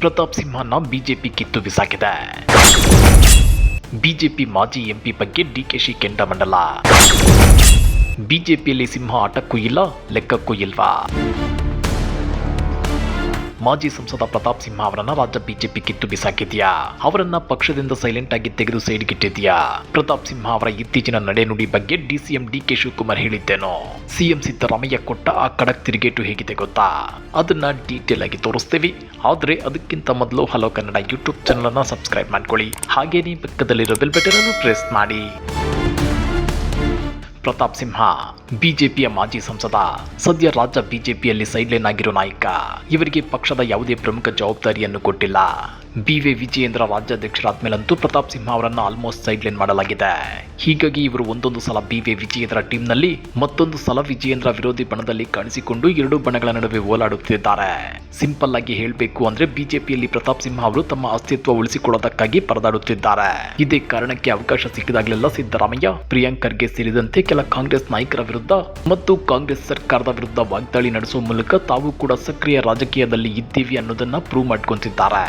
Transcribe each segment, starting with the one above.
ಪ್ರತಾಪ್ ಸಿಂಹನ ಬಿಜೆಪಿ ಕಿತ್ತು ಬಿಸಾಕಿದೆ ಬಿಜೆಪಿ ಮಾಜಿ ಎಂಪಿ ಬಗ್ಗೆ ಡಿಕೆಶಿ ಕೆಂಡಮಂಡಲ ಬಿಜೆಪಿಯಲ್ಲಿ ಸಿಂಹ ಆಟಕ್ಕೂ ಇಲ್ಲ, ಲೆಕ್ಕಕ್ಕೂ ಇಲ್ವಾ? ಮಾಜಿ ಸಂಸದ ಪ್ರತಾಪ್ ಸಿಂಹ ಅವರನ್ನ ರಾಜ್ಯ ಬಿಜೆಪಿ ಕಿತ್ತು ಬಿಸಾಕಿದ್ಯಾ? ಅವರನ್ನ ಪಕ್ಷದಿಂದ ಸೈಲೆಂಟ್ ಆಗಿ ತೆಗೆದು ಸೈಡ್ಗಿಟ್ಟಿದ್ಯಾ ಪ್ರತಾಪ್ ಸಿಂಹ ಅವರ ಇತ್ತೀಚಿನ ನಡೆನುಡಿ ಬಗ್ಗೆ ಡಿಸಿಎಂ ಡಿ ಕೆ ಶಿವಕುಮಾರ್ ಹೇಳಿದ್ದೇನೋ? ಸಿಎಂ ಸಿದ್ದರಾಮಯ್ಯ ಕೊಟ್ಟ ಆ ಖಡಕ್ ತಿರುಗೇಟು ಹೇಗಿದೆ ಗೊತ್ತಾ? ಅದನ್ನ ಡೀಟೇಲ್ ಆಗಿ ತೋರಿಸ್ತೀವಿ. ಆದ್ರೆ ಅದಕ್ಕಿಂತ ಮೊದಲು ಹಲೋ ಕನ್ನಡ ಯೂಟ್ಯೂಬ್ ಚಾನಲ್ ಅನ್ನ ಸಬ್ಸ್ಕ್ರೈಬ್ ಮಾಡ್ಕೊಳ್ಳಿ. ಹಾಗೇನೇ ಪಕ್ಕದಲ್ಲಿರೋ ಬೆಲ್ ಬಟನ್ ಅನ್ನು ಪ್ರೆಸ್ ಮಾಡಿ. ಪ್ರತಾಪ್ ಸಿಂಹ, ಬಿಜೆಪಿಯ ಮಾಜಿ ಸಂಸದ, ಸದ್ಯ ರಾಜ್ಯ ಬಿಜೆಪಿಯಲ್ಲಿ ಸೈಡ್ಲೈನ್ ಆಗಿರೋ ನಾಯಕ. ಇವರಿಗೆ ಪಕ್ಷದ ಯಾವುದೇ ಪ್ರಮುಖ ಜವಾಬ್ದಾರಿಯನ್ನು ಕೊಟ್ಟಿಲ್ಲ. ಬಿ ವಿ ವಿಜಯೇಂದ್ರ ರಾಜ್ಯಾಧ್ಯಕ್ಷರಾದ್ಮೇಲಂತೂ ಪ್ರತಾಪ್ ಸಿಂಹ ಅವರನ್ನು ಆಲ್ಮೋಸ್ಟ್ ಸೈಡ್ಲೈನ್ ಮಾಡಲಾಗಿದೆ. ಹೀಗಾಗಿ ಇವರು ಒಂದೊಂದು ಸಲ ಬಿ ವಿ ವಿಜಯೇಂದ್ರ ಟೀಮ್ನಲ್ಲಿ ಮತ್ತೊಂದು ಸಲ ವಿಜಯೇಂದ್ರ ವಿರೋಧಿ ಬಣದಲ್ಲಿ ಕಾಣಿಸಿಕೊಂಡು ಎರಡು ಬಣಗಳ ನಡುವೆ ಓಲಾಡುತ್ತಿದ್ದಾರೆ. ಸಿಂಪಲ್ ಆಗಿ ಹೇಳಬೇಕು ಅಂದ್ರೆ ಬಿಜೆಪಿಯಲ್ಲಿ ಪ್ರತಾಪ್ ಸಿಂಹ ಅವರು ತಮ್ಮ ಅಸ್ತಿತ್ವ ಉಳಿಸಿಕೊಳ್ಳೋದಕ್ಕಾಗಿ ಪರದಾಡುತ್ತಿದ್ದಾರೆ. ಇದೇ ಕಾರಣಕ್ಕೆ ಅವಕಾಶ ಸಿಕ್ಕಿದಾಗಲೆಲ್ಲ ಸಿದ್ದರಾಮಯ್ಯ ಪ್ರಿಯಾಂಕ್ ಖರ್ಗೆ ಸೇರಿದಂತೆ ಕೆಲ ಕಾಂಗ್ರೆಸ್ ನಾಯಕರ ವಿರುದ್ಧ ಮತ್ತು ಕಾಂಗ್ರೆಸ್ ಸರ್ಕಾರದ ವಿರುದ್ಧ ವಾಗ್ದಾಳಿ ನಡೆಸುವ ಮೂಲಕ ತಾವು ಕೂಡ ಸಕ್ರಿಯ ರಾಜಕೀಯದಲ್ಲಿ ಇದ್ದೀವಿ ಅನ್ನೋದನ್ನ ಪ್ರೂವ್ ಮಾಡ್ಕೊಂತಿದ್ದಾರೆ.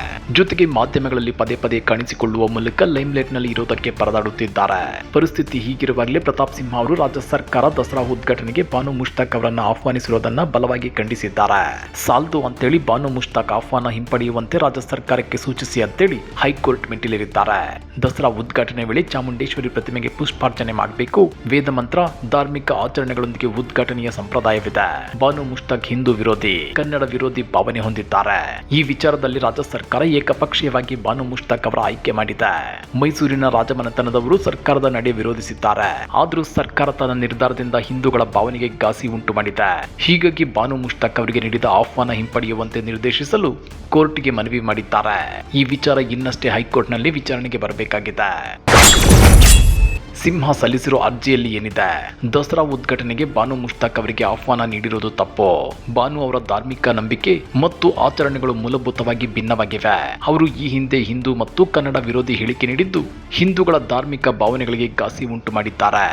ಜೊತೆಗೆ ಮಾಧ್ಯಮಗಳಲ್ಲಿ ಪದೇ ಪದೇ ಕಾಣಿಸಿಕೊಳ್ಳುವ ಮೂಲಕ ಲೈಮ್ಲೈಟ್ನಲ್ಲಿ ಇರೋದಕ್ಕೆ ಪರದಾಡುತ್ತಿದ್ದಾರೆ. ಪರಿಸ್ಥಿತಿ ಹೀಗಿರುವಾಗಲೇ ಪ್ರತಾಪ್ ಸಿಂಹ ಅವರು ರಾಜ್ಯ ಸರ್ಕಾರ ದಸರಾ ಉದ್ಘಾಟನೆಗೆ ಬಾನು ಮುಷ್ತಾಕ್ ಅವರನ್ನು ಆಹ್ವಾನಿಸಿರುವುದನ್ನ ಬಲವಾಗಿ ಖಂಡಿಸಿದ್ದಾರೆ. ಸಾಲ್ದು ಅಂತೇಳಿ ಬಾನು ಮುಷ್ತಾಕ್ ಆಹ್ವಾನ ಹಿಂಪಡೆಯುವಂತೆ ರಾಜ್ಯ ಸರ್ಕಾರಕ್ಕೆ ಸೂಚಿಸಿ ಅಂತೇಳಿ ಹೈಕೋರ್ಟ್ ಮೆಟ್ಟಿಲೇರಿದ್ದಾರೆ. ದಸರಾ ಉದ್ಘಾಟನೆ ವೇಳೆ ಚಾಮುಂಡೇಶ್ವರಿ ಪ್ರತಿಮೆಗೆ ಪುಷ್ಪಾರ್ಚನೆ ಮಾಡಬೇಕು. ವೇದ ಮಂತ್ರ, ಧಾರ್ಮಿಕ ಆಚರಣೆಗಳೊಂದಿಗೆ ಉದ್ಘಾಟನೆಯ ಸಂಪ್ರದಾಯವಿದೆ. ಬಾನು ಮುಷ್ತಾಕ್ ಹಿಂದೂ ವಿರೋಧಿ, ಕನ್ನಡ ವಿರೋಧಿ ಭಾವನೆ ಹೊಂದಿದ್ದಾರೆ. ಈ ವಿಚಾರದಲ್ಲಿ ರಾಜ್ಯ ಸರ್ಕಾರ ಏಕಪಕ್ಷೀಯವಾಗಿ ಬಾನು ಮುಷ್ತಾಕ್ ಅವರ ಆಯ್ಕೆ ಮಾಡಿದೆ. ಮೈಸೂರಿನ ರಾಜಮನೆತನದವರು ಸರ್ಕಾರದ ನಡೆ ವಿರೋಧಿಸಿದ್ದಾರೆ. ಆದರೂ ಸರ್ಕಾರ ತನ್ನ ನಿರ್ಧಾರದಿಂದ ಹಿಂದೂಗಳ ಭಾವನೆಗೆ ಘಾಸಿ ಉಂಟು ಮಾಡಿದೆ. ಹೀಗಾಗಿ ಬಾನು ಮುಷ್ತಾಕ್ ಅವರಿಗೆ ನೀಡಿದ ಆಹ್ವಾನ ಹಿಂಪಡೆಯುವಂತೆ ನಿರ್ದೇಶಿಸಲು ಕೋರ್ಟ್ಗೆ ಮನವಿ ಮಾಡಿದ್ದಾರೆ. ಈ ವಿಚಾರ ಇನ್ನಷ್ಟೇ ಹೈಕೋರ್ಟ್ನಲ್ಲಿ ವಿಚಾರಣೆಗೆ ಬರಬೇಕಾಗಿದೆ. ಸಿಂಹ ಸಲ್ಲಿಸಿರೋ ಅರ್ಜಿಯಲ್ಲಿ ಏನಿದೆ? ದಸರಾ ಉದ್ಘಾಟನೆಗೆ ಬಾನು ಮುಷ್ತಾಕ್ ಅವರಿಗೆ ಆಹ್ವಾನ ನೀಡಿರುವುದು ತಪ್ಪು. ಬಾನು ಅವರ ಧಾರ್ಮಿಕ ನಂಬಿಕೆ ಮತ್ತು ಆಚರಣೆಗಳು ಮೂಲಭೂತವಾಗಿ ಭಿನ್ನವಾಗಿವೆ. ಅವರು ಈ ಹಿಂದೆ ಹಿಂದೂ ಮತ್ತು ಕನ್ನಡ ವಿರೋಧಿ ಹೇಳಿಕೆ ನೀಡಿದ್ದು ಹಿಂದೂಗಳ ಧಾರ್ಮಿಕ ಭಾವನೆಗಳಿಗೆ ಘಾಸಿ ಉಂಟು ಮಾಡಿದ್ದಾರೆ.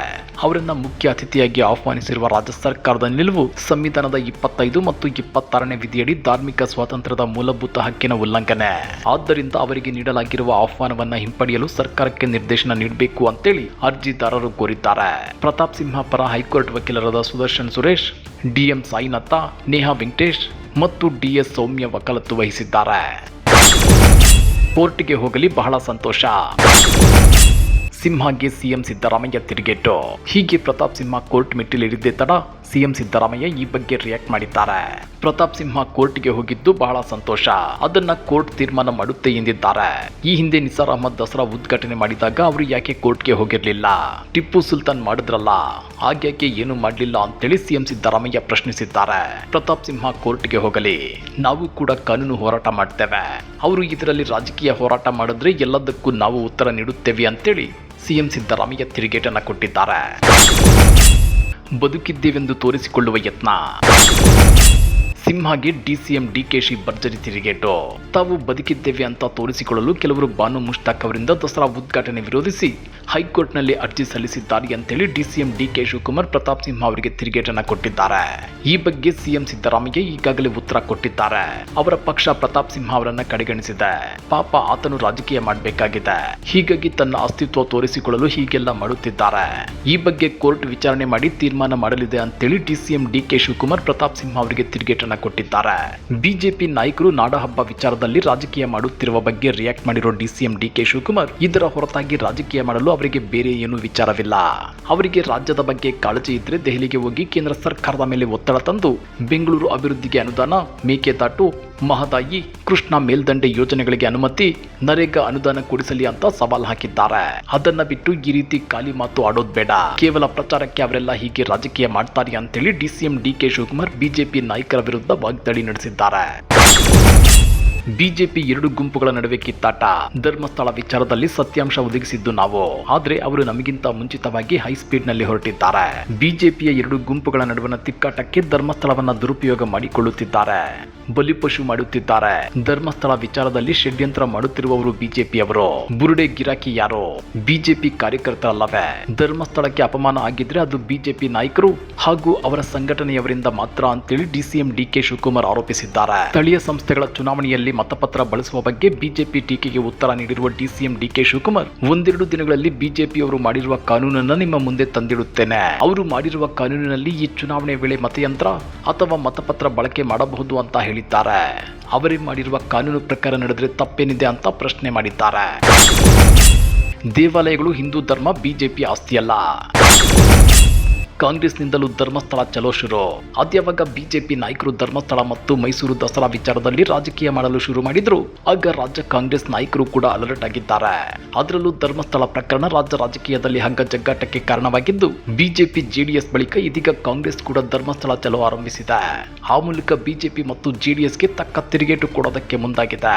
ಅವರನ್ನ ಮುಖ್ಯ ಅತಿಥಿಯಾಗಿ ಆಹ್ವಾನಿಸಿರುವ ರಾಜ್ಯ ಸರ್ಕಾರದ ನಿಲುವು ಸಂವಿಧಾನದ ಇಪ್ಪತ್ತೈದು ಮತ್ತು ಇಪ್ಪತ್ತಾರನೇ ವಿಧಿಯಡಿ ಧಾರ್ಮಿಕ ಸ್ವಾತಂತ್ರ್ಯದ ಮೂಲಭೂತ ಹಕ್ಕಿನ ಉಲ್ಲಂಘನೆ. ಆದ್ದರಿಂದ ಅವರಿಗೆ ನೀಡಲಾಗಿರುವ ಆಹ್ವಾನವನ್ನ ಹಿಂಪಡೆಯಲು ಸರ್ಕಾರಕ್ಕೆ ನಿರ್ದೇಶನ ನೀಡಬೇಕು ಅಂತೇಳಿ ಅರ್ಜಿದಾರರು ಕೋರಿದ್ದಾರೆ. ಪ್ರತಾಪ್ ಸಿಂಹ ಪರ ಹೈಕೋರ್ಟ್ ವಕೀಲರಾದ ಸುದರ್ಶನ್ ಸುರೇಶ್ ಡಿಎಂ ಸಾಯಿನಾಥ, ನೇಹಾ ವೆಂಕಟೇಶ್ ಮತ್ತು ಡಿಎಸ್ ಸೌಮ್ಯ ವಕಾಲತ್ತು ವಹಿಸಿದ್ದಾರೆ. ಕೋರ್ಟ್ಗೆ ಹೋಗಲಿ ಬಹಳ ಸಂತೋಷ. ಸಿಂಹಗೆ ಸಿಎಂ ಸಿದ್ದರಾಮಯ್ಯ ತಿರುಗೇಟು. ಹೀಗೆ ಪ್ರತಾಪ್ ಸಿಂಹ ಕೋರ್ಟ್ ಮೆಟ್ಟಿಲೇರಿದ್ದೇ ತಡ ಸಿಎಂ ಸಿದ್ದರಾಮಯ್ಯ ಈ ಬಗ್ಗೆ ರಿಯಾಕ್ಟ್ ಮಾಡಿದ್ದಾರೆ. ಪ್ರತಾಪ್ ಸಿಂಹ ಕೋರ್ಟ್ಗೆ ಹೋಗಿದ್ದು ಬಹಳ ಸಂತೋಷ. ಅದನ್ನ ಕೋರ್ಟ್ ತೀರ್ಮಾನ ಮಾಡುತ್ತೆ ಎಂದಿದ್ದಾರೆ. ಈ ಹಿಂದೆ ನಿಸಾರ್ ಅಹಮದ್ ದಸರಾ ಉದ್ಘಾಟನೆ ಮಾಡಿದಾಗ ಅವರು ಯಾಕೆ ಕೋರ್ಟ್ಗೆ ಹೋಗಿರ್ಲಿಲ್ಲ? ಟಿಪ್ಪು ಸುಲ್ತಾನ್ ಮಾಡಿದ್ರಲ್ಲ, ಆಗ್ಯಾಕೆ ಏನು ಮಾಡಲಿಲ್ಲ ಅಂತೇಳಿ ಸಿಎಂ ಸಿದ್ದರಾಮಯ್ಯ ಪ್ರಶ್ನಿಸಿದ್ದಾರೆ. ಪ್ರತಾಪ್ ಸಿಂಹ ಕೋರ್ಟ್ಗೆ ಹೋಗಲಿ, ನಾವು ಕೂಡ ಕಾನೂನು ಹೋರಾಟ ಮಾಡ್ತೇವೆ. ಅವರು ಇದರಲ್ಲಿ ರಾಜಕೀಯ ಹೋರಾಟ ಮಾಡಿದ್ರೆ ಎಲ್ಲದಕ್ಕೂ ನಾವು ಉತ್ತರ ನೀಡುತ್ತೇವೆ ಅಂತೇಳಿ ಸಿಎಂ ಸಿದ್ದರಾಮಯ್ಯ ತಿರುಗೇಟನ್ನ ಕೊಟ್ಟಿದ್ದಾರೆ. ಬದುಕಿದ್ದೇವೆಂದು ತೋರಿಸಿಕೊಳ್ಳುವ ಯತ್ನ. ಸಿಂಹಗೆ ಡಿಸಿಎಂ ಡಿಕೆಶಿ ಭರ್ಜರಿ ತಿರುಗೇಟು. ತಾವು ಬದುಕಿದ್ದೇವೆ ಅಂತ ತೋರಿಸಿಕೊಳ್ಳಲು ಕೆಲವರು ಬಾನು ಮುಷ್ತಾಕ್ ಅವರಿಂದ ದಸರಾ ಉದ್ಘಾಟನೆ ವಿರೋಧಿಸಿ ಹೈಕೋರ್ಟ್ನಲ್ಲಿ ಅರ್ಜಿ ಸಲ್ಲಿಸಿದ್ದಾರೆ ಅಂತೇಳಿ ಡಿಸಿಎಂ ಡಿಕೆ ಶಿವಕುಮಾರ್ ಪ್ರತಾಪ್ ಸಿಂಹ ಅವರಿಗೆ ತಿರುಗೇಟನ್ನ ಕೊಟ್ಟಿದ್ದಾರೆ. ಈ ಬಗ್ಗೆ ಸಿಎಂ ಸಿದ್ದರಾಮಯ್ಯ ಈಗಾಗಲೇ ಉತ್ತರ ಕೊಟ್ಟಿದ್ದಾರೆ. ಅವರ ಪಕ್ಷ ಪ್ರತಾಪ್ ಸಿಂಹ ಅವರನ್ನ ಕಡೆಗಣಿಸಿದೆ. ಪಾಪ ಆತನು ರಾಜಕೀಯ ಮಾಡಬೇಕಾಗಿದೆ. ಹೀಗಾಗಿ ತನ್ನ ಅಸ್ತಿತ್ವ ತೋರಿಸಿಕೊಳ್ಳಲು ಹೀಗೆಲ್ಲ ಮಾಡುತ್ತಿದ್ದಾರೆ. ಈ ಬಗ್ಗೆ ಕೋರ್ಟ್ ವಿಚಾರಣೆ ಮಾಡಿ ತೀರ್ಮಾನ ಮಾಡಲಿದೆ ಅಂತೇಳಿ ಡಿಸಿಎಂ ಡಿಕೆ ಶಿವಕುಮಾರ್ ಪ್ರತಾಪ್ ಸಿಂಹ ಅವರಿಗೆ ತಿರುಗೇಟನ್ನ ಕೊಟ್ಟಿದ್ದಾರೆ. ಬಿಜೆಪಿ ನಾಯಕರು ನಾಡಹಬ್ಬ ವಿಚಾರದಲ್ಲಿ ರಾಜಕೀಯ ಮಾಡುತ್ತಿರುವ ಬಗ್ಗೆ ರಿಯಾಕ್ಟ್ ಮಾಡಿರೋ ಡಿಸಿಎಂ ಡಿಕೆ ಶಿವಕುಮಾರ್, ಇದರ ಹೊರತಾಗಿ ರಾಜಕೀಯ ಮಾಡಲು ಅವರಿಗೆ ಬೇರೆ ಏನು ವಿಚಾರವಿಲ್ಲ. ಅವರಿಗೆ ರಾಜ್ಯದ ಬಗ್ಗೆ ಕಾಳಜಿ ಇದ್ರೆ ದೆಹಲಿಗೆ ಹೋಗಿ ಕೇಂದ್ರ ಸರ್ಕಾರದ ಮೇಲೆ ಒತ್ತಡ ತಂದು, ಬೆಂಗಳೂರು ಅಭಿವೃದ್ಧಿಗೆ ಅನುದಾನ ಮೇಕೆದಾಟು ಮಹದಾಯಿ ಕೃಷ್ಣ ಮೇಲ್ದಂಡೆ ಯೋಜನೆಗಳಿಗೆ ಅನುಮತಿ, ನರೇಗಾ ಅನುದಾನ ಕೊಡಿಸಲಿ ಅಂತ ಸವಾಲ್ ಹಾಕಿದ್ದಾರೆ. ಅದನ್ನ ಬಿಟ್ಟು ಈ ರೀತಿ ಖಾಲಿ ಮಾತು ಆಡೋದ್ ಬೇಡ. ಕೇವಲ ಪ್ರಚಾರಕ್ಕೆ ಅವರೆಲ್ಲ ಹೀಗೆ ರಾಜಕೀಯ ಮಾಡ್ತಾರೆ ಅಂತೇಳಿ ಡಿಸಿಎಂ ಡಿಕೆ ಶಿವಕುಮಾರ್ ಬಿಜೆಪಿ ನಾಯಕರ ವಿರುದ್ಧ ವಾಗ್ದಾಳಿ ನಡೆಸಿದ್ದಾರೆ. ಬಿಜೆಪಿ ಎರಡು ಗುಂಪುಗಳ ನಡುವೆ ಕಿತ್ತಾಟ. ಧರ್ಮಸ್ಥಳ ವಿಚಾರದಲ್ಲಿ ಸತ್ಯಾಂಶ ಒದಗಿಸಿದ್ದು ನಾವು. ಆದ್ರೆ ಅವರು ನಮಗಿಂತ ಮುಂಚಿತವಾಗಿ ಹೈ ಸ್ಪೀಡ್ನಲ್ಲಿ ಹೊರಟಿದ್ದಾರೆ. ಬಿಜೆಪಿಯ ಎರಡು ಗುಂಪುಗಳ ನಡುವಿನ ತಿಕ್ಕಾಟಕ್ಕೆ ಧರ್ಮಸ್ಥಳವನ್ನ ದುರುಪಯೋಗ ಮಾಡಿಕೊಳ್ಳುತ್ತಿದ್ದಾರೆ. ಬಲಿಪಶು ಮಾಡುತ್ತಿದ್ದಾರೆ. ಧರ್ಮಸ್ಥಳ ವಿಚಾರದಲ್ಲಿ ಷಡ್ಯಂತ್ರ ಮಾಡುತ್ತಿರುವವರು ಬಿಜೆಪಿಯವರು. ಬುರುಡೆ ಗಿರಾಕಿ ಯಾರು? ಬಿಜೆಪಿ ಕಾರ್ಯಕರ್ತರಲ್ಲವೇ? ಧರ್ಮಸ್ಥಳಕ್ಕೆ ಅಪಮಾನ ಆಗಿದ್ರೆ ಅದು ಬಿಜೆಪಿ ನಾಯಕರು ಹಾಗೂ ಅವರ ಸಂಘಟನೆಯವರಿಂದ ಮಾತ್ರ ಅಂತೇಳಿ ಡಿಸಿಎಂ ಡಿಕೆ ಶಿವಕುಮಾರ್ ಆರೋಪಿಸಿದ್ದಾರೆ. ಸ್ಥಳೀಯ ಸಂಸ್ಥೆಗಳ ಚುನಾವಣೆಯಲ್ಲಿ ಮತಪತ್ರ ಬಳಸುವ ಬಗ್ಗೆ ಬಿಜೆಪಿ ಟೀಕೆಗೆ ಉತ್ತರ ನೀಡಿರುವ ಡಿಸಿಎಂ ಡಿಕೆ ಶಿವಕುಮಾರ್, ಒಂದೆರಡು ದಿನಗಳಲ್ಲಿ ಬಿಜೆಪಿಯವರು ಮಾಡಿರುವ ಕಾನೂನನ್ನ ನಿಮ್ಮ ಮುಂದೆ ತಂದಿಡುತ್ತೇನೆ. ಅವರು ಮಾಡಿರುವ ಕಾನೂನಿನಲ್ಲಿ ಈ ಚುನಾವಣೆ ವೇಳೆ ಮತಯಂತ್ರ ಅಥವಾ ಮತಪತ್ರ ಬಳಕೆ ಮಾಡಬಹುದು ಅಂತ ಹೇಳಿದ್ದಾರೆ. ಅವರೇ ಮಾಡಿರುವ ಕಾನೂನು ಪ್ರಕಾರ ನಡೆದರೆ ತಪ್ಪೇನಿದೆ ಅಂತ ಪ್ರಶ್ನೆ ಮಾಡಿದ್ದಾರೆ. ದೇವಾಲಯಗಳು ಹಿಂದೂ ಧರ್ಮ, ಬಿಜೆಪಿ ಆಸ್ತಿಯಲ್ಲ. ಕಾಂಗ್ರೆಸ್ನಿಂದಲೂ ಧರ್ಮಸ್ಥಳ ಚಲೋ ಶುರು. ಅದ್ಯಾವಾಗ ಬಿಜೆಪಿ ನಾಯಕರು ಧರ್ಮಸ್ಥಳ ಮತ್ತು ಮೈಸೂರು ದಸರಾ ವಿಚಾರದಲ್ಲಿ ರಾಜಕೀಯ ಮಾಡಲು ಶುರು ಮಾಡಿದ್ರು. ಆಗ ರಾಜ್ಯ ಕಾಂಗ್ರೆಸ್ ನಾಯಕರು ಕೂಡ ಅಲರ್ಟ್ ಆಗಿದ್ದಾರೆ. ಅದರಲ್ಲೂ ಧರ್ಮಸ್ಥಳ ಪ್ರಕರಣ ರಾಜ್ಯ ರಾಜಕೀಯದಲ್ಲಿ ಹಂಗ ಜಗ್ಗಾಟಕ್ಕೆ ಕಾರಣವಾಗಿದ್ದು, ಬಿಜೆಪಿ ಜೆಡಿಎಸ್ ಬಳಿಕ ಇದೀಗ ಕಾಂಗ್ರೆಸ್ ಕೂಡ ಧರ್ಮಸ್ಥಳ ಚಲೋ ಆರಂಭಿಸಿದೆ. ಆ ಮೂಲಕ ಬಿಜೆಪಿ ಮತ್ತು ಜೆಡಿಎಸ್ಗೆ ತಕ್ಕ ತಿರುಗೇಟು ಕೊಡೋದಕ್ಕೆ ಮುಂದಾಗಿದೆ.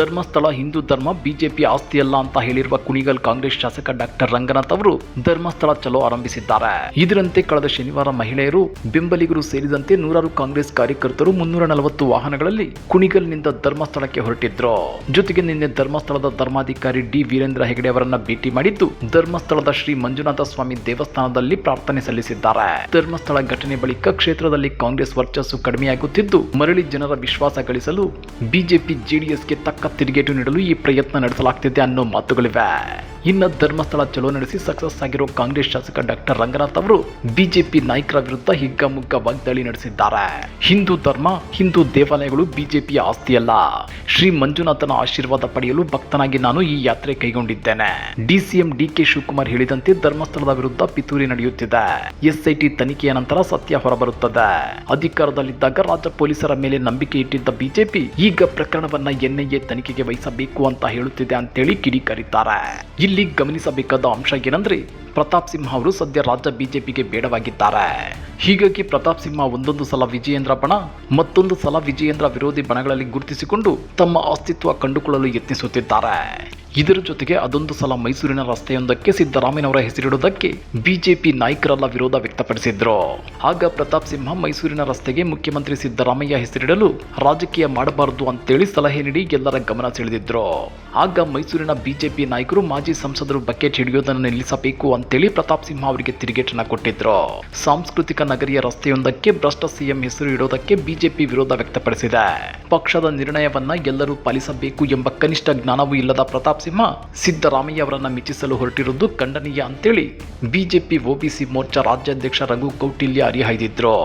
ಧರ್ಮಸ್ಥಳ ಹಿಂದೂ ಧರ್ಮ ಬಿಜೆಪಿ ಆಸ್ತಿಯಲ್ಲ ಅಂತ ಹೇಳಿರುವ ಕುಣಿಗಲ್ ಕಾಂಗ್ರೆಸ್ ಶಾಸಕ ಡಾಕ್ಟರ್ ರಂಗನಾಥ್ ಅವರು ಧರ್ಮಸ್ಥಳ ಚಲೋ ಆರಂಭಿಸಿದ್ದಾರೆ. ಇದರಂತೆ ಕಳೆದ ಶನಿವಾರ ಮಹಿಳೆಯರು ಬೆಂಬಲಿಗರು ಸೇರಿದಂತೆ ನೂರಾರು ಕಾಂಗ್ರೆಸ್ ಕಾರ್ಯಕರ್ತರು ಮುನ್ನೂರ ನಲವತ್ತು ವಾಹನಗಳಲ್ಲಿ ಕುಣಿಗಲ್ನಿಂದ ಧರ್ಮಸ್ಥಳಕ್ಕೆ ಹೊರಟಿದ್ರು. ಜೊತೆಗೆ ನಿನ್ನೆ ಧರ್ಮಸ್ಥಳದ ಧರ್ಮಾಧಿಕಾರಿ ಡಿ ವೀರೇಂದ್ರ ಹೆಗಡೆ ಅವರನ್ನ ಭೇಟಿ ಮಾಡಿದ್ದು, ಧರ್ಮಸ್ಥಳದ ಶ್ರೀ ಮಂಜುನಾಥ ಸ್ವಾಮಿ ದೇವಸ್ಥಾನದಲ್ಲಿ ಪ್ರಾರ್ಥನೆ ಸಲ್ಲಿಸಿದ್ದಾರೆ. ಧರ್ಮಸ್ಥಳ ಘಟನೆ ಬಳಿಕ ಕ್ಷೇತ್ರದಲ್ಲಿ ಕಾಂಗ್ರೆಸ್ ವರ್ಚಸ್ಸು ಕಡಿಮೆಯಾಗುತ್ತಿದ್ದು, ಮರಳಿ ಜನರ ವಿಶ್ವಾಸ ಗಳಿಸಲು ಬಿಜೆಪಿ ಜೆಡಿಎಸ್ಗೆ ತಕ್ಕ ತಿರುಗೇಟು ನೀಡಲು ಈ ಪ್ರಯತ್ನ ನಡೆಸಲಾಗ್ತಿದೆ ಅನ್ನೋ ಮಾತುಗಳಿವೆ. ಇನ್ನು ಧರ್ಮಸ್ಥಳ ಚಲೋ ನಡೆಸಿ ಸಕ್ಸಸ್ ಆಗಿರೋ ಕಾಂಗ್ರೆಸ್ ಶಾಸಕ ಡಾಕ್ಟರ್ ರಂಗನಾಥ್ ಅವರು ಬಿಜೆಪಿ ನಾಯಕರ ವಿರುದ್ಧ ಹಿಗ್ಗಾಮುಗ್ಗ ವಾಗ್ದಾಳಿ ನಡೆಸಿದ್ದಾರೆ. ಹಿಂದೂ ಧರ್ಮ, ಹಿಂದೂ ದೇವಾಲಯಗಳು ಬಿಜೆಪಿಯ ಆಸ್ತಿಯಲ್ಲ. ಶ್ರೀ ಮಂಜುನಾಥನ ಆಶೀರ್ವಾದ ಪಡೆಯಲು ಭಕ್ತನಾಗಿ ನಾನು ಈ ಯಾತ್ರೆ ಕೈಗೊಂಡಿದ್ದೇನೆ. ಡಿಸಿಎಂ ಡಿಕೆ ಶಿವಕುಮಾರ್ ಹೇಳಿದಂತೆ ಧರ್ಮಸ್ಥಳದ ವಿರುದ್ಧ ಪಿತೂರಿ ನಡೆಯುತ್ತಿದೆ. ಎಸ್ಐಟಿ ತನಿಖೆಯ ನಂತರ ಸತ್ಯ ಹೊರಬರುತ್ತದೆ. ಅಧಿಕಾರದಲ್ಲಿದ್ದಾಗ ರಾಜ್ಯ ಪೊಲೀಸರ ಮೇಲೆ ನಂಬಿಕೆ ಇಟ್ಟಿದ್ದ ಬಿಜೆಪಿ ಈಗ ಪ್ರಕರಣವನ್ನ ಎನ್ಐಎ ತನಿಖೆಗೆ ವಹಿಸಬೇಕು ಅಂತ ಹೇಳುತ್ತಿದೆ ಅಂತೇಳಿ ಕಿಡಿಕಾರಿದ್ದಾರೆ. ಇಲ್ಲಿ ಗಮನಿಸಬೇಕಾದ ಅಂಶ ಏನಂದ್ರೆ ಪ್ರತಾಪ್ ಸಿಂಹ ಅವರು ಸದ್ಯ ರಾಜ್ಯ ಬಿಜೆಪಿಗೆ ಬೇಡವಾಗಿದ್ದಾರೆ. ಹೀಗಾಗಿ ಪ್ರತಾಪ್ ಸಿಂಹ ಒಂದೊಂದು ಸಲ ವಿಜಯೇಂದ್ರ ಬಣ, ಮತ್ತೊಂದು ಸಲ ವಿಜಯೇಂದ್ರ ವಿರೋಧಿ ಬಣಗಳಲ್ಲಿ ಗುರುತಿಸಿಕೊಂಡು ತಮ್ಮ ಅಸ್ತಿತ್ವ ಕಂಡುಕೊಳ್ಳಲು ಯತ್ನಿಸುತ್ತಿದ್ದಾರೆ. ಇದರ ಜೊತೆಗೆ ಅದೊಂದು ಸಲ ಮೈಸೂರಿನ ರಸ್ತೆಯೊಂದಕ್ಕೆ ಸಿದ್ದರಾಮಯ್ಯನವರ ಹೆಸರಿಡುವುದಕ್ಕೆ ಬಿಜೆಪಿ ನಾಯಕರೆಲ್ಲ ವಿರೋಧ ವ್ಯಕ್ತಪಡಿಸಿದ್ರು. ಆಗ ಪ್ರತಾಪ್ ಸಿಂಹ ಮೈಸೂರಿನ ರಸ್ತೆಗೆ ಮುಖ್ಯಮಂತ್ರಿ ಸಿದ್ದರಾಮಯ್ಯ ಹೆಸರಿಡಲು ರಾಜಕೀಯ ಮಾಡಬಾರದು ಅಂತೇಳಿ ಸಲಹೆ ನೀಡಿ ಎಲ್ಲರ ಗಮನ ಸೆಳೆದಿದ್ರು. ಆಗ ಮೈಸೂರಿನ ಬಿಜೆಪಿ ನಾಯಕರು ಮಾಜಿ ಸಂಸದರು ಬಕೆಟ್ ಹಿಡಿಯೋದನ್ನು ನಿಲ್ಲಿಸಬೇಕು ಅಂತೇಳಿ ಪ್ರತಾಪ್ ಸಿಂಹ ಅವರಿಗೆ ತಿರುಗೇಟನ್ನ ಕೊಟ್ಟಿದ್ರು. ಸಾಂಸ್ಕೃತಿಕ ನಗರಿಯ ರಸ್ತೆಯೊಂದಕ್ಕೆ ಭ್ರಷ್ಟ ಸಿಎಂ ಹೆಸರು ಇಡೋದಕ್ಕೆ ಬಿಜೆಪಿ ವಿರೋಧ ವ್ಯಕ್ತಪಡಿಸಿದೆ. ಪಕ್ಷದ ನಿರ್ಣಯವನ್ನ ಎಲ್ಲರೂ ಪಾಲಿಸಬೇಕು ಎಂಬ ಕನಿಷ್ಠ ಜ್ಞಾನವೂ ಇಲ್ಲದ ಪ್ರತಾಪ್ ಸಿಂಹ ಸಿದ್ದರಾಮಯ್ಯ ಅವರನ್ನ ಮೆಚ್ಚಿಸಲು ಹೊರಟಿರುವುದು ಖಂಡನೀಯ ಅಂತೇಳಿ ಬಿಜೆಪಿ ಒಬಿಸಿ ಮೋರ್ಚಾ ರಾಜ್ಯಾಧ್ಯಕ್ಷ ರಘು ಕೌಟಿಲ್ಯ ಹರಿಹಾಯ್ದಿದ್ರು.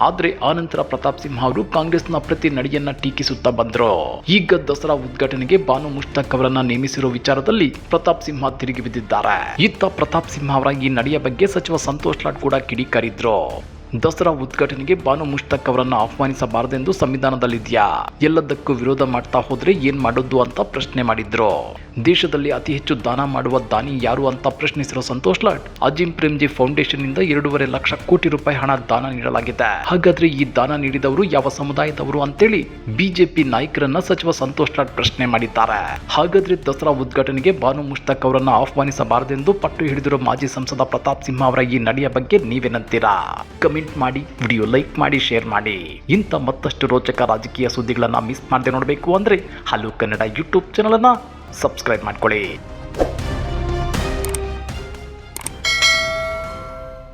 ಆದ್ರೆ ಆನಂತರ ಪ್ರತಾಪ್ ಸಿಂಹ ಅವರು ಕಾಂಗ್ರೆಸ್ನ ಪ್ರತಿ ನಡೆಯನ್ನ ಟೀಕಿಸುತ್ತಾ ಬಂದ್ರು. ಈಗ ದಸರಾ ಉದ್ಘಾಟನೆಗೆ ಬಾನು ಮುಷ್ತಾಕ್ ಅವರನ್ನ ನೇಮಿಸಿರೋ ವಿಚಾರದಲ್ಲಿ ಪ್ರತಾಪ್ ಸಿಂಹ ತಿರುಗಿ ಬಿದ್ದಿದ್ದಾರೆ. ಇತ್ತ ಪ್ರತಾಪ್ ಸಿಂಹ ಅವರ ಈ ನಡೆಯ ಬಗ್ಗೆ ಸಚಿವ ಸಂತೋಷ್ ಲಾಡ್ ಕೂಡ ಕಿಡಿಕಾರಿದ್ರು. ದಸರಾ ಉದ್ಘಾಟನೆಗೆ ಬಾನು ಮುಷ್ತಾಕ್ ಅವರನ್ನು ಆಹ್ವಾನಿಸಬಾರದೆಂದು ಸಂವಿಧಾನದಲ್ಲಿದೆಯಾ? ಎಲ್ಲದಕ್ಕೂ ವಿರೋಧ ಮಾಡ್ತಾ ಹೋದ್ರೆ ಏನ್ ಮಾಡೋದು ಅಂತ ಪ್ರಶ್ನೆ ಮಾಡಿದ್ರು. ದೇಶದಲ್ಲಿ ಅತಿ ಹೆಚ್ಚು ದಾನ ಮಾಡುವ ದಾನಿ ಯಾರು ಅಂತ ಪ್ರಶ್ನಿಸಿರೋ ಸಂತೋಷ್ ಲಾಟ್ ಅಜಿಂ ಪ್ರೇಮ್ಜಿ ಫೌಂಡೇಶನ್ ಇಂದ ಎರಡೂವರೆ ಲಕ್ಷ ಕೋಟಿ ರೂಪಾಯಿ ಹಣ ದಾನ ನೀಡಲಾಗಿದೆ. ಹಾಗಾದ್ರೆ ಈ ದಾನ ನೀಡಿದವರು ಯಾವ ಸಮುದಾಯದವರು ಅಂತೇಳಿ ಬಿಜೆಪಿ ನಾಯಕರನ್ನ ಸಚಿವ ಸಂತೋಷ್ ಲಾಟ್ ಪ್ರಶ್ನೆ ಮಾಡಿದ್ದಾರೆ. ಹಾಗಾದ್ರೆ ದಸರಾ ಉದ್ಘಾಟನೆಗೆ ಬಾನು ಮುಷ್ತಾಕ್ ಅವರನ್ನು ಆಹ್ವಾನಿಸಬಾರದೆಂದು ಪಟ್ಟು ಹಿಡಿದಿರೋ ಮಾಜಿ ಸಂಸದ ಪ್ರತಾಪ್ ಸಿಂಹ ಅವರ ಈ ನಡೆಯ ಬಗ್ಗೆ ನೀವೇನಂತೀರಾ? ಕಮೆಂಟ್ ಮಾಡಿ, ವಿಡಿಯೋ ಲೈಕ್ ಮಾಡಿ, ಶೇರ್ ಮಾಡಿ. ಇಂಥ ಮತ್ತಷ್ಟು ರೋಚಕ ರಾಜಕೀಯ ಸುದ್ದಿಗಳನ್ನು ಮಿಸ್ ಮಾಡದೆ ನೋಡಬೇಕು ಅಂದರೆ ಹಲೋ ಕನ್ನಡ ಯೂಟ್ಯೂಬ್ ಚಾನಲನ್ನು ಸಬ್ಸ್ಕ್ರೈಬ್ ಮಾಡ್ಕೊಳ್ಳಿ.